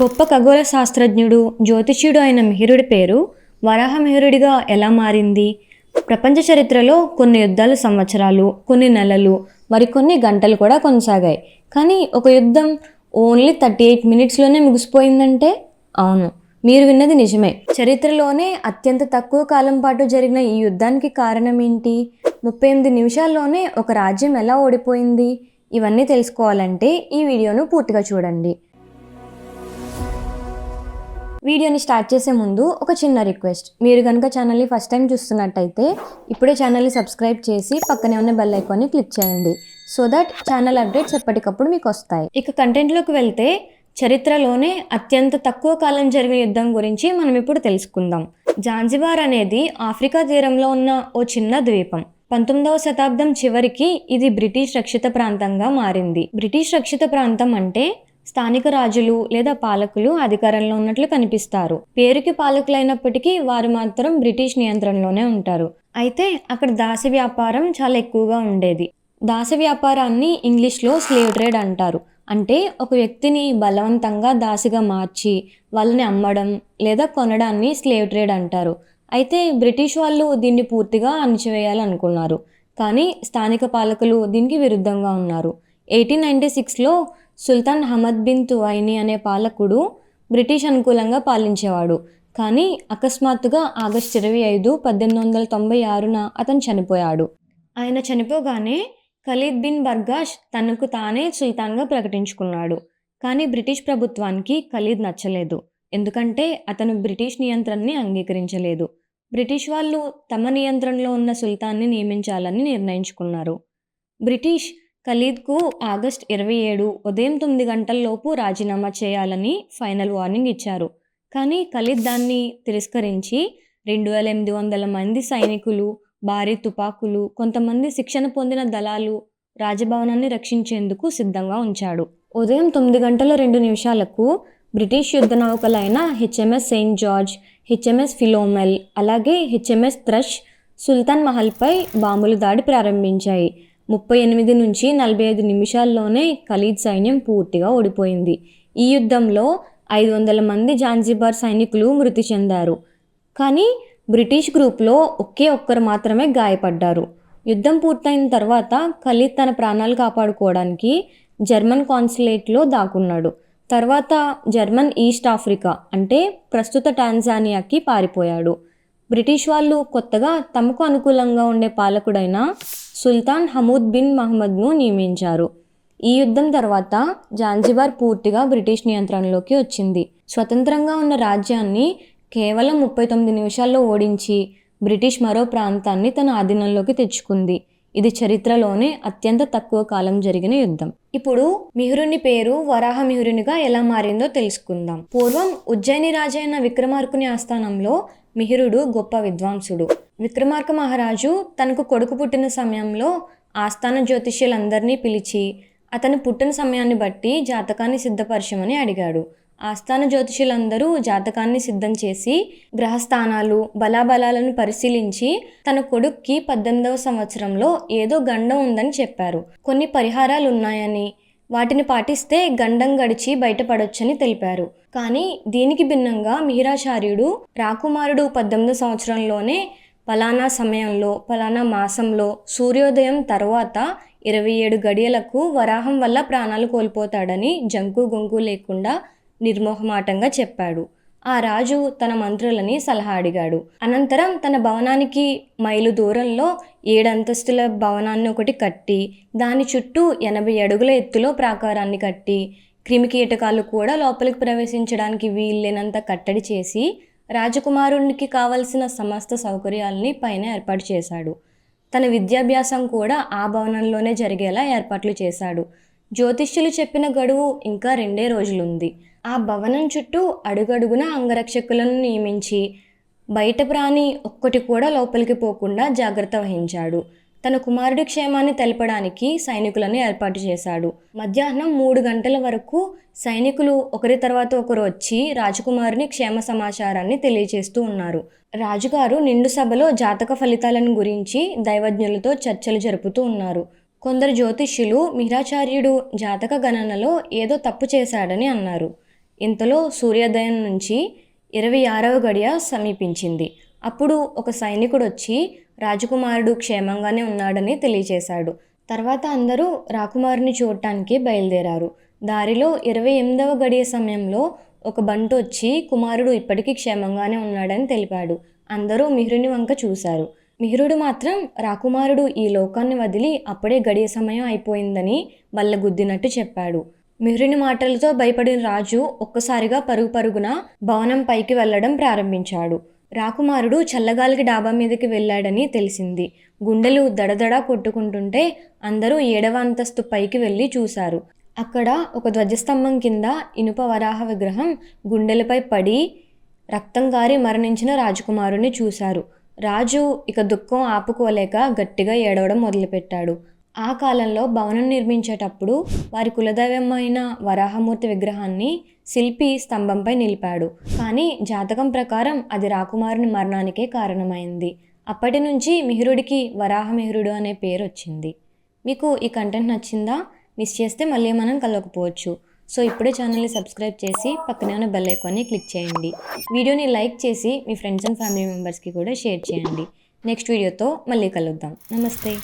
గొప్ప ఖగోళ శాస్త్రజ్ఞుడు జ్యోతిష్యుడు అయిన మిహిరుడి పేరు వరాహ మిహిరుడిగా ఎలా మారింది? ప్రపంచ చరిత్రలో కొన్ని యుద్ధాలు సంవత్సరాలు కొన్ని నెలలు మరికొన్ని గంటలు కూడా కొనసాగాయి. కానీ ఒక యుద్ధం ఓన్లీ థర్టీ ఎయిట్ మినిట్స్లోనే ముగిసిపోయిందంటే? అవును మీరు విన్నది నిజమే. చరిత్రలోనే అత్యంత తక్కువ కాలం పాటు జరిగిన ఈ యుద్ధానికి కారణం ఏంటి ముప్పై ఎనిమిది నిమిషాల్లోనే ఒక రాజ్యం ఎలా ఓడిపోయింది? ఇవన్నీ తెలుసుకోవాలంటే ఈ వీడియోను పూర్తిగా చూడండి. వీడియోని స్టార్ట్ చేసే ముందు ఒక చిన్న రిక్వెస్ట్. మీరు కనుక ఛానల్ని ఫస్ట్ టైం చూస్తున్నట్టయితే ఇప్పుడే ఛానల్ని సబ్స్క్రైబ్ చేసి పక్కనే ఉన్న బెల్ ఐకాన్ని క్లిక్ చేయండి. సో దట్ ఛానల్ అప్డేట్స్ ఎప్పటికప్పుడు మీకు వస్తాయి. ఇక కంటెంట్లోకి వెళ్తే చరిత్రలోనే అత్యంత తక్కువ కాలం జరిగిన యుద్ధం గురించి మనం ఇప్పుడు తెలుసుకుందాం. జాంజిబార్ అనేది ఆఫ్రికా తీరంలో ఉన్న ఓ చిన్న ద్వీపం. పంతొమ్మిదవ శతాబ్దం చివరికి ఇది బ్రిటిష్ రక్షిత ప్రాంతంగా మారింది. బ్రిటిష్ రక్షిత ప్రాంతం అంటే స్థానిక రాజులు లేదా పాలకులు అధికారంలో ఉన్నట్లు కనిపిస్తారు. పేరుకి పాలకులైనప్పటికీ వారు మాత్రం బ్రిటిష్ నియంత్రణలోనే ఉంటారు. అయితే అక్కడ దాసి వ్యాపారం చాలా ఎక్కువగా ఉండేది. దాస వ్యాపారాన్ని ఇంగ్లీష్లో స్లేవ్ ట్రేడ్ అంటారు. అంటే ఒక వ్యక్తిని బలవంతంగా దాసిగా మార్చి వాళ్ళని అమ్మడం లేదా కొనడాన్ని స్లేవ్ ట్రేడ్ అంటారు. అయితే బ్రిటిష్ వాళ్ళు దీన్ని పూర్తిగా అణిచివేయాలనుకున్నారు. కానీ స్థానిక పాలకులు దీనికి విరుద్ధంగా ఉన్నారు. ఎయిటీన్ నైంటీ సిక్స్లో సుల్తాన్ హమద్ బిన్ తువైని అనే పాలకుడు బ్రిటిష్ అనుకూలంగా పాలించేవాడు. కానీ అకస్మాత్తుగా ఆగస్టు ఇరవై ఐదు పద్దెనిమిది వందల తొంభై ఆరున అతను చనిపోయాడు. ఆయన చనిపోగానే ఖలీద్ బిన్ బర్గాష్ తనకు తానే సుల్తాన్గా ప్రకటించుకున్నాడు. కానీ బ్రిటిష్ ప్రభుత్వానికి ఖలీద్ నచ్చలేదు. ఎందుకంటే అతను బ్రిటిష్ నియంత్రణని అంగీకరించలేదు. బ్రిటిష్ వాళ్ళు తమ నియంత్రణలో ఉన్న సుల్తాన్ని నియమించాలని నిర్ణయించుకున్నారు. బ్రిటిష్ ఖలీద్కు ఆగస్ట్ ఇరవై ఏడు ఉదయం తొమ్మిది గంటల్లోపు రాజీనామా చేయాలని ఫైనల్ వార్నింగ్ ఇచ్చారు. కానీ ఖలీద్ దాన్ని తిరస్కరించి రెండు వేల ఎనిమిది వందల మంది సైనికులు భారీ తుపాకులు కొంతమంది శిక్షణ పొందిన దళాలు రాజభవనాన్ని రక్షించేందుకు సిద్ధంగా ఉంచాడు. ఉదయం తొమ్మిది గంటల రెండు నిమిషాలకు బ్రిటిష్ యుద్ధ నౌకలైన HMS Saint George HMS Philomel అలాగే హెచ్ఎంఎస్ థ్రష్ సుల్తాన్ మహల్పై బాంబుల దాడి ప్రారంభించాయి. ముప్పై ఎనిమిది నుంచి నలభై ఐదు నిమిషాల్లోనే ఖలీద్ సైన్యం పూర్తిగా ఓడిపోయింది. ఈ యుద్ధంలో ఐదు వందల మంది జాన్జిబార్ సైనికులు మృతి చెందారు. కానీ బ్రిటిష్ గ్రూప్లో ఒకే ఒక్కరు మాత్రమే గాయపడ్డారు. యుద్ధం పూర్తయిన తర్వాత ఖలీద్ తన ప్రాణాలు కాపాడుకోవడానికి జర్మన్ కాన్సులేట్లో దాక్కున్నాడు. తర్వాత జర్మన్ ఈస్ట్ ఆఫ్రికా అంటే ప్రస్తుత టాంజానియాకి పారిపోయాడు. బ్రిటిష్ వాళ్ళు కొత్తగా తమకు అనుకూలంగా ఉండే పాలకుడైన సుల్తాన్ హమూద్ బిన్ మహమ్మద్ను నియమించారు. ఈ యుద్ధం తర్వాత జాన్జిబార్ పూర్తిగా బ్రిటిష్ నియంత్రణలోకి వచ్చింది. స్వతంత్రంగా ఉన్న రాజ్యాన్ని కేవలం ముప్పై తొమ్మిది నిమిషాల్లో ఓడించి బ్రిటిష్ మరో ప్రాంతాన్ని తన ఆధీనంలోకి తెచ్చుకుంది. ఇది చరిత్రలోనే అత్యంత తక్కువ కాలం జరిగిన యుద్ధం. ఇప్పుడు మిహురుని పేరు వరాహ మిహురునిగా ఎలా మారిందో తెలుసుకుందాం. పూర్వం ఉజ్జయిని రాజైన విక్రమార్కుని ఆస్థానంలో మిహిరుడు గొప్ప విద్వాంసుడు. విక్రమార్క మహారాజు తనకు కొడుకు పుట్టిన సమయంలో ఆస్థాన జ్యోతిష్యులందరినీ పిలిచి అతని పుట్టిన సమయాన్ని బట్టి జాతకాన్ని సిద్ధపరచమని అడిగాడు. ఆస్థాన జ్యోతిషులందరూ జాతకాన్ని సిద్ధం చేసి గ్రహస్థానాలు బలాబలాలను పరిశీలించి తన కొడుక్కి పద్దెనిమిదవ సంవత్సరంలో ఏదో గండం ఉందని చెప్పారు. కొన్ని పరిహారాలు ఉన్నాయని వాటిని పాటిస్తే గండం గడిచి బయటపడొచ్చని తెలిపారు. కానీ దీనికి భిన్నంగా మిహిరాచార్యుడు రాకుమారుడు పద్దెనిమిదో సంవత్సరంలోనే పలానా సమయంలో పలానా మాసంలో సూర్యోదయం తర్వాత ఇరవై ఏడు గడియలకు వరాహం వల్ల ప్రాణాలు కోల్పోతాడని జంకు గొంకు లేకుండా నిర్మోహమాటంగా చెప్పాడు. ఆ రాజు తన మంత్రులని సలహా అడిగాడు. అనంతరం తన భవనానికి మైలు దూరంలో ఏడంతస్తుల భవనాన్ని ఒకటి కట్టి దాని చుట్టూ ఎనభై అడుగుల ఎత్తులో ప్రాకారాన్ని కట్టి క్రిమికీటకాలు కూడా లోపలికి ప్రవేశించడానికి వీల్లేనంత కట్టడి చేసి రాజకుమారునికి కావలసిన సమస్త సౌకర్యాలని పైన ఏర్పాటు చేశాడు. తన విద్యాభ్యాసం కూడా ఆ భవనంలోనే జరిగేలా ఏర్పాట్లు చేశాడు. జ్యోతిష్యులు చెప్పిన గడువు ఇంకా రెండే రోజులుంది. ఆ భవనం చుట్టూ అడుగడుగున అంగరక్షకులను నియమించి బయట ప్రాణి ఒక్కటి కూడా లోపలికి పోకుండా జాగ్రత్త వహించాడు. తన కుమారుడి క్షేమాన్ని తెలపడానికి సైనికులను ఏర్పాటు చేశాడు. మధ్యాహ్నం మూడు గంటల వరకు సైనికులు ఒకరి తర్వాత ఒకరు వచ్చి రాజకుమారుని క్షేమ సమాచారాన్ని తెలియజేస్తూ ఉన్నారు. రాజుగారు నిండు సభలో జాతక ఫలితాలను గురించి దైవజ్ఞులతో చర్చలు జరుపుతూ ఉన్నారు. కొందరు జ్యోతిష్యులు మిహిరాచార్యుడు జాతక గణనలో ఏదో తప్పు చేశాడని అన్నారు. ఇంతలో సూర్యోదయం నుంచి ఇరవై ఆరవ గడియ సమీపించింది. అప్పుడు ఒక సైనికుడు వచ్చి రాజకుమారుడు క్షేమంగానే ఉన్నాడని తెలియజేశాడు తర్వాత అందరూ రాకుమారుని చూడటానికి బయలుదేరారు. దారిలో ఇరవై ఎనిమిదవ గడియ సమయంలో ఒక బంటు వచ్చి కుమారుడు ఇప్పటికీ క్షేమంగానే ఉన్నాడని తెలిపాడు. అందరూ మిహ్రుని వంక చూశారు. మిహ్రుడు మాత్రం రాకుమారుడు ఈ లోకాన్ని వదిలి అప్పుడే గడియ సమయం అయిపోయిందని బల్లగుద్దినట్టు చెప్పాడు. మిహ్రుని మాటలతో భయపడిన రాజు ఒక్కసారిగా పరుగు పరుగున భవనం పైకి వెళ్ళడం ప్రారంభించాడు. రాకుమారుడు చల్లగాలికి డాబా మీదకి వెళ్ళాడని తెలిసింది. గుండెలు దడదడా కొట్టుకుంటుంటే అందరూ ఏడవ అంతస్తు పైకి వెళ్ళి చూశారు. అక్కడ ఒక ధ్వజస్తంభం కింద ఇనుప వరాహ విగ్రహం గుండెలపై పడి రక్తం కారి మరణించిన రాజకుమారుని చూశారు. రాజు ఇక దుఃఖం ఆపుకోలేక గట్టిగా ఏడవడం మొదలుపెట్టాడు. ఆ కాలంలో భవనం నిర్మించేటప్పుడు వారి కులదైవమైన వరాహమూర్తి విగ్రహాన్ని శిల్పి స్తంభంపై నిలిపాడు. కానీ జాతకం ప్రకారం అది రాకుమారుని మరణానికే కారణమైంది. అప్పటి నుంచి మిహిరుడికి వరాహమిహిరుడు అనే పేరు వచ్చింది. మీకు ఈ కంటెంట్ నచ్చిందా? మిస్ చేస్తే మళ్ళీ మనం కలవకపోవచ్చు. సో ఇప్పుడే ఛానల్ని సబ్స్క్రైబ్ చేసి పక్కనే ఉన్న బెల్ ఐకాన్ని క్లిక్ చేయండి. వీడియోని లైక్ చేసి మీ ఫ్రెండ్స్ అండ్ ఫ్యామిలీ మెంబర్స్కి కూడా షేర్ చేయండి. నెక్స్ట్ వీడియోతో మళ్ళీ కలుద్దాం. నమస్తే.